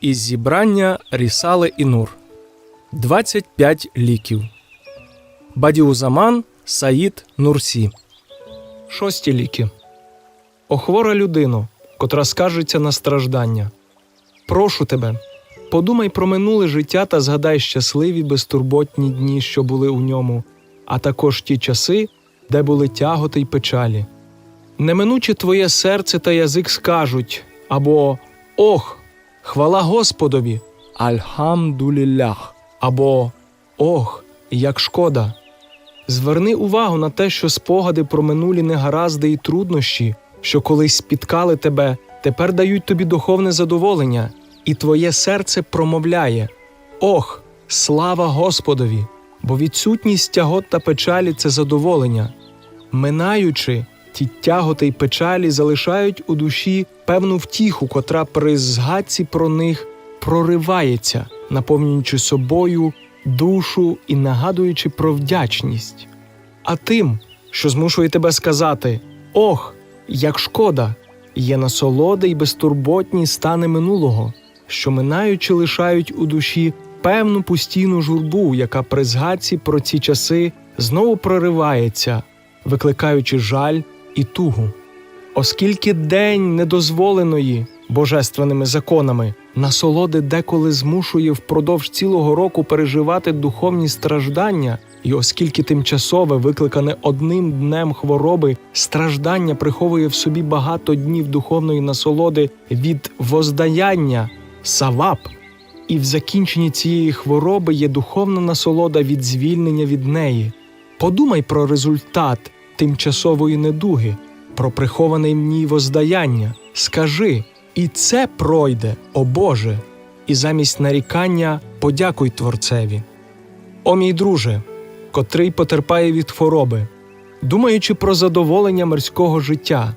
Із зібрання Рісали і Нур 25 ліків. Бадіузаман Саїд Нурсі. Шості ліки. Охвора людино, котра скаржиться на страждання. Прошу тебе, подумай про минуле життя та згадай щасливі безтурботні дні, що були у ньому, а також ті часи, де були тяготи й печалі. Неминуче твоє серце та язик скажуть або Ох, хвала Господові, Альхамдулілях, або Ох, як шкода. Зверни увагу на те, що спогади про минулі негаразди і труднощі, що колись спіткали тебе, тепер дають тобі духовне задоволення, і твоє серце промовляє Ох, слава Господові! Бо відсутність тягот та печалі це задоволення. Минаючи, ті тяготи й печалі залишають у душі певну втіху, котра при згадці про них проривається, наповнюючи собою душу і нагадуючи про вдячність. А тим, що змушує тебе сказати Ох, як шкода, є насолоди й безтурботні стани минулого, що минаючи лишають у душі певну постійну журбу, яка при згадці про ці часи знову проривається, викликаючи жаль і тугу. Оскільки день недозволеної божественними законами насолоди деколи змушує впродовж цілого року переживати духовні страждання, і оскільки тимчасове, викликане одним днем хвороби, страждання приховує в собі багато днів духовної насолоди від воздаяння савап, і в закінченні цієї хвороби є духовна насолода від звільнення від неї. Подумай про результат тимчасової недуги, про приховане в воздаяння. Скажи, і це пройде, о Боже, і замість нарікання подякуй Творцеві. О мій друже, котрий потерпає від хвороби, думаючи про задоволення мирського життя,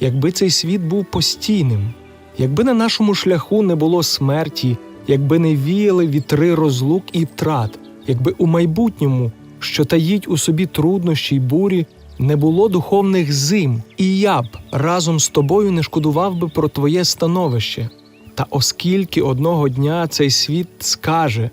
якби цей світ був постійним, якби на нашому шляху не було смерті, якби не віяли вітри розлук і втрат, якби у майбутньому, що таїть у собі труднощі й бурі, не було духовних зим, і я б разом з тобою не шкодував би про твоє становище. Та оскільки одного дня цей світ скаже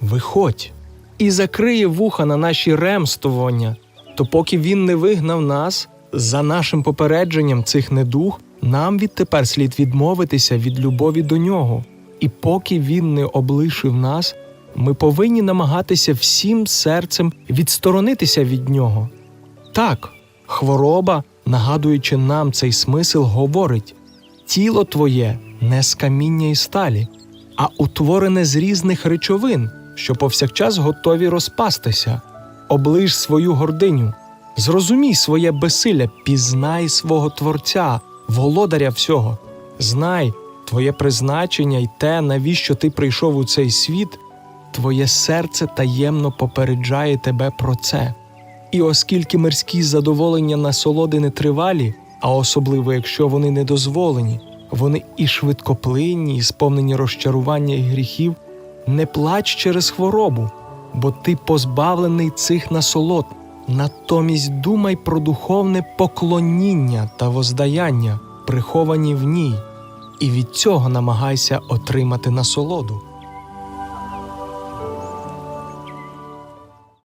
Виходь і закриє вуха на наші ремствування, то поки він не вигнав нас, за нашим попередженням цих недуг, нам відтепер слід відмовитися від любові до нього. І поки він не облишив нас, ми повинні намагатися всім серцем відсторонитися від нього. Так, хвороба, нагадуючи нам цей смисл, говорить тіло твоє не з каміння і сталі, а утворене з різних речовин, що повсякчас готові розпастися. Оближ свою гординю, зрозумій своє безсилля, пізнай свого Творця, володаря всього, знай твоє призначення й те, навіщо ти прийшов у цей світ, твоє серце таємно попереджає тебе про це. І оскільки мирські задоволення насолоди не тривалі, а особливо якщо вони не дозволені, вони і швидкоплинні, і сповнені розчарування і гріхів, не плач через хворобу, бо ти позбавлений цих насолод. Натомість думай про духовне поклоніння та воздаяння, приховані в ній, і від цього намагайся отримати насолоду.